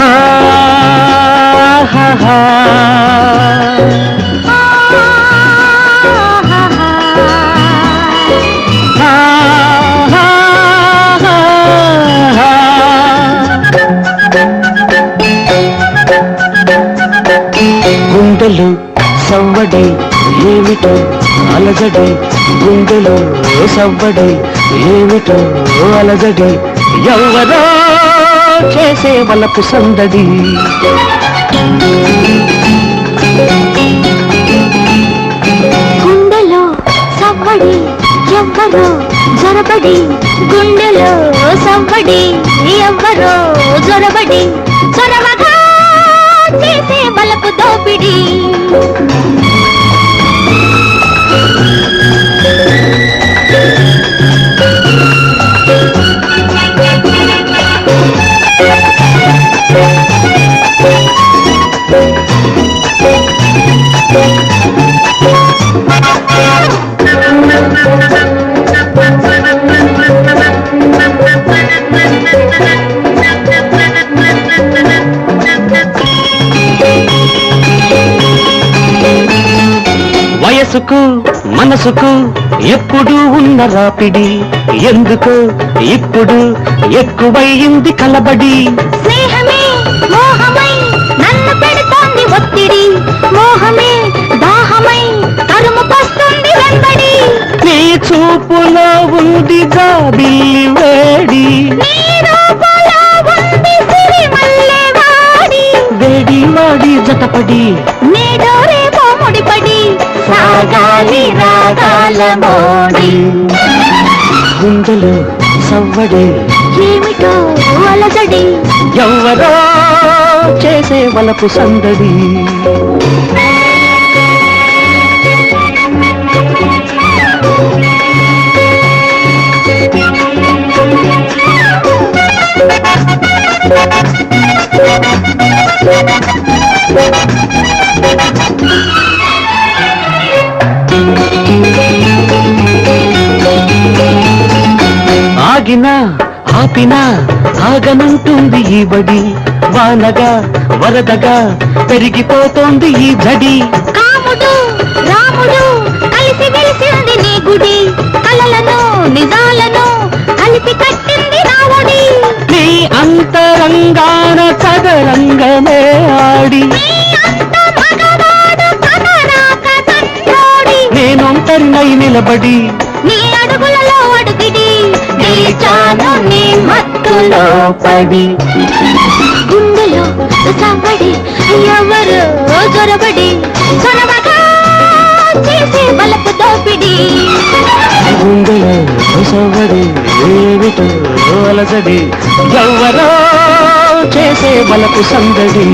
ఆ, హా, గుండెలు సవ్వడి ఏమిటో అలజడి గుండెలు సవ్వడి ఏమిటో అలజడి ఎవరో చేసే వలపు సందడి. గుండెలో సవ్వడి ఎవ్వరో జొరబడి గుండెలో సవ్వడి ఎవ్వరో జొరబడి చొరవగా చేసే బలపు దోపిడి. వయసుకు మనసుకు ఎప్పుడు ఉన్న రాపిడి. ఎందుకు ఇప్పుడు ఎక్కువయింది కలబడి. స్నేహమే మోహమై నన్ను పెడుతోంది ఒత్తిడి. మోహమే దాహమై తరుముకొస్తుంది వెంబడి. నీ చూపులో ఉంది జాబిల్లి వేడి. వాడి. వేడి జతపడి. నేడో రేపో సాగాలి రాగాల మోడి. గుండెలు సవ్వడి ఏమిటో అలజడి ఎవరో చేసే వలపు సందడి. ఆగినా ఆపినా ఆగనంటుంది ఈ బడి. వానగా వరదగా పెరిగిపోతోంది ఈ జడి. కాముడు రాముడు కలిసి వెలిసింది నీ గుడి. కలలను నిజాలను కలిపి కట్టింది నీ అంతరంగాన చదరంగమే ఆడి. నేనొంటరినై నిలబడి. నీ అడుగులలో నీ మత్తులో పడి. గుండెలో సవ్వడి ఎవరు చొరవగా చేసే బలపు దోపిడి. గుండెలో ఏమిటో అలజడి ఎవరో చేసే బలపు సందడి.